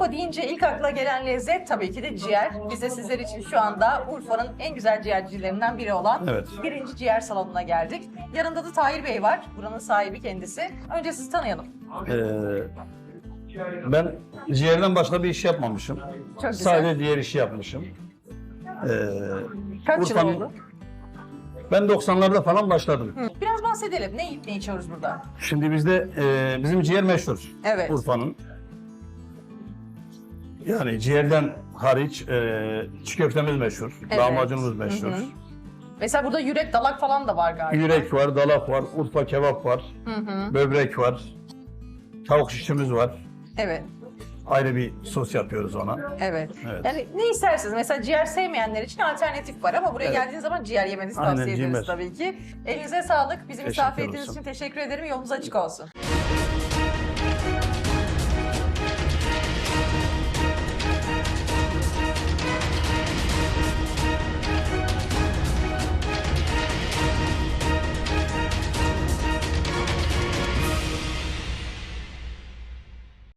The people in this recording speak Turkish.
Urfa deyince ilk akla gelen lezzet tabii ki de ciğer. Biz de sizler için şu anda Urfa'nın en güzel ciğercilerinden biri olan Evet. birinci ciğer salonuna geldik. Yanında da Tahir Bey var. Buranın sahibi kendisi. Önce sizi tanıyalım. Ee, ben ciğerden başka bir iş yapmamışım. Çok güzel. Sadece diğer işi yapmışım. Ee, Kaç yıl Urfa'nın- oldu? Ben 90'larda falan başladım. Hı. Biraz bahsedelim. Ne yiyip ne içiyoruz burada? Şimdi bizde e, bizim ciğer meşhur. Evet. Urfa'nın. Yani ciğerden hariç e, çiğ köftemiz meşhur. Evet. Lahmacunumuz meşhur. Hı hı. Mesela burada yürek dalak falan da var galiba. Yürek var, dalak var, Urfa kebap var, Hı hı. böbrek var, tavuk şişimiz var. Evet. Ayrı bir sos yapıyoruz ona. Evet. Evet. Yani ne isterseniz mesela ciğer sevmeyenler için alternatif var ama buraya Evet. geldiğiniz zaman ciğer yemenizi Aynen, tavsiye ederiz ciğer. tabii ki. Elinize sağlık. Bizi misafir ettiğiniz olsun. için teşekkür ederim. Yolunuz açık olsun.